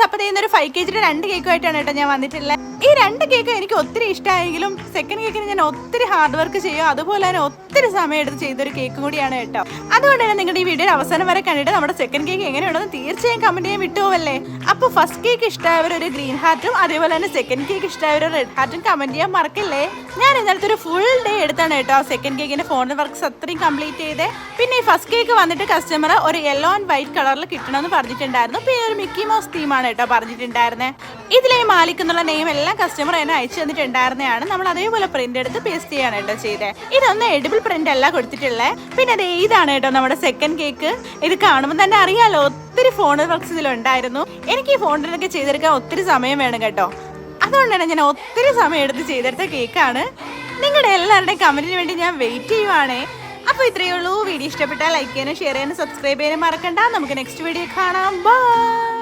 അപ്പോൾ ചെയ്യുന്ന ഒരു ഫൈവ് കെ ജിയുടെ രണ്ട് കേക്കുമായിട്ടാണ് കേട്ടോ ഞാൻ വന്നിട്ടുള്ളത് രണ്ട് കേക്ക് എനിക്ക് ഒത്തിരി ഇഷ്ടമായെങ്കിലും സെക്കൻഡ് കേക്കിന് ഞാൻ ഒത്തിരി ഹാർഡ് വർക്ക് ചെയ്യും അതുപോലെ തന്നെ ഒത്തിരി സമയം എടുത്ത് ചെയ്തൊരു കേക്കും കൂടിയാണ് കേട്ടോ. അതുകൊണ്ട് തന്നെ നിങ്ങളുടെ ഈ വീഡിയോ അവസാനം വരെ കണ്ടിട്ട് നമ്മുടെ സെക്കൻഡ് കേക്ക് എങ്ങനെയുണ്ടെന്ന് തീർച്ചയായും കമന്റ് ചെയ്യാൻ വിട്ടുപോവല്ലേ? അപ്പോൾ ഫസ്റ്റ് കേക്ക് ഇഷ്ടമായവർ ഒരു ഗ്രീൻ ഹാർട്ടും അതേപോലെ തന്നെ സെക്കൻഡ് കേക്ക് ഇഷ്ടമായവർ റെഡ് ഹാർട്ടും കമന്റ് ചെയ്യാൻ മറക്കല്ലേ? ഞാൻ ഇന്നലത്തെ ഒരു ഫുൾ ഡേ എടുത്താണ് കേട്ടോ സെക്കൻഡ് കേക്കിന്റെ ഫോൺ വർക്ക്സ് അത്രയും കംപ്ലീറ്റ് ചെയ്തേ. പിന്നെ ഈ ഫസ്റ്റ് കേക്ക് വന്നിട്ട് കസ്റ്റമർ ഒരു യെല്ലോ ആൻഡ് വൈറ്റ് കളറിൽ കിട്ടണമെന്ന് പറഞ്ഞിട്ടുണ്ടായിരുന്നു. പിന്നെ ഒരു മിക്കി മൗസ് തീമാണ് കേട്ടോ പറഞ്ഞിട്ടുണ്ടായിരുന്നത് ഇതിലെ മാലിക് എന്നുള്ള നെയിം എല്ലാം കസ്റ്റമർ തന്നെ അയച്ചു തന്നിട്ടുണ്ടായിരുന്നതാണ്. നമ്മൾ അതേപോലെ പ്രിന്റ് എടുത്ത് പേസ്റ്റ് ചെയ്യാണ് കേട്ടോ ചെയ്തത് ഇതൊന്നും എഡിബിൾ പ്രിന്റ് അല്ല കൊടുത്തിട്ടുള്ളത് പിന്നെ അത് ഇതാണ് കേട്ടോ നമ്മുടെ സെക്കൻഡ് കേക്ക് ഇത് കാണുമ്പോൾ തന്നെ അറിയാലോ ഒത്തിരി ഫോൺ വർക്ക്സ് ഇതിലുണ്ടായിരുന്നു. എനിക്ക് ഈ ഫോണിലൊക്കെ ചെയ്തെടുക്കാൻ ഒത്തിരി സമയം വേണം കേട്ടോ. അതുകൊണ്ടാണ് ഞാൻ ഒത്തിരി സമയം എടുത്ത് ചെയ്തെടുത്ത കേക്കാണ് നിങ്ങളുടെ എല്ലാവരുടെയും കമന്റിന് വേണ്ടി ഞാൻ വെയിറ്റ് ചെയ്യുവാണേ. അപ്പോൾ ഇത്രയേ ഉള്ളൂ. വീഡിയോ ഇഷ്ടപ്പെട്ടാൽ ലൈക്ക് ചെയ്യാനും ഷെയർ ചെയ്യാനും സബ്സ്ക്രൈബ് ചെയ്യാനും മറക്കണ്ട. നമുക്ക് നെക്സ്റ്റ് വീഡിയോ കാണാം. ബൈ